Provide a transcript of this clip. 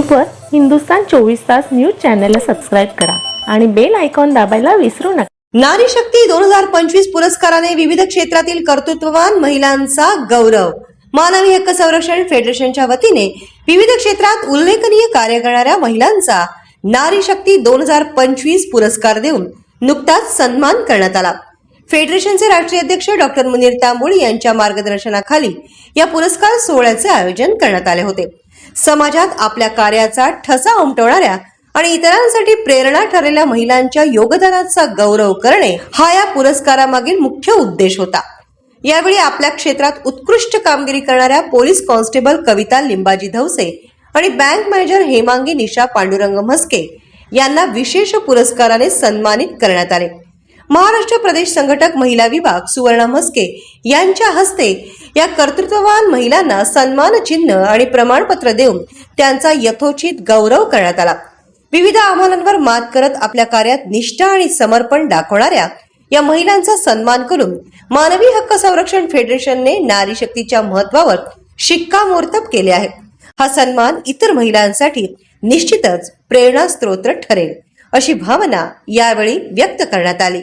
यूट्यूबवर हिंदुस्तान चोवीस तास न्यूज चॅनलला सबस्क्राईब करा आणि बेल आयकॉन दाबायला विसरू नका. नारी शक्ती दोन हजार पंचवीस पुरस्काराने विविध क्षेत्रातील कर्तृत्ववान महिलांचा गौरव. मानवी हक्क संरक्षण फेडरेशनच्या वतीने विविध क्षेत्रात उल्लेखनीय कार्य करणाऱ्या महिलांचा नारी शक्ती दोन हजार पंचवीस पुरस्कार देऊन नुकताच सन्मान करण्यात आला. फेडरेशनचे राष्ट्रीय अध्यक्ष डॉक्टर मुनीर तांबोळी यांच्या मार्गदर्शनाखाली या पुरस्कार सोहळ्याचे आयोजन करण्यात आले होते. समाजात आपल्या कार्याचा ठसा उमटवणाऱ्या आणि इतरांसाठी प्रेरणा ठरलेल्या महिलांच्या योगदानाचा गौरव करणे हा या पुरस्कारामागील मुख्य उद्देश होता. यावेळी आपल्या क्षेत्रात उत्कृष्ट कामगिरी करणाऱ्या पोलीस कॉन्स्टेबल कविता लिंबाजी धवसे आणि बँक मॅनेजर हेमांगी निशा पांडुरंग म्हस्के यांना विशेष पुरस्काराने सन्मानित करण्यात आले. महाराष्ट्र प्रदेश संघटक महिला विभाग सुवर्णा म्हस्के यांच्या हस्ते या कर्तृत्ववान महिलांना सन्मान चिन्ह आणि प्रमाणपत्र देऊन त्यांचा यथोचित गौरव करण्यात आला. विविध आव्हानांवर मात करत आपल्या कार्यात निष्ठा आणि समर्पण दाखवणाऱ्या या महिलांचा सन्मान करून मानवी हक्क संरक्षण फेडरेशनने नारी शक्तीच्या महत्वावर शिक्कामोर्तब केले आहे. हा सन्मान इतर महिलांसाठी निश्चितच प्रेरणास्त्रोत ठरेल अशी भावना यावेळी व्यक्त करण्यात आली.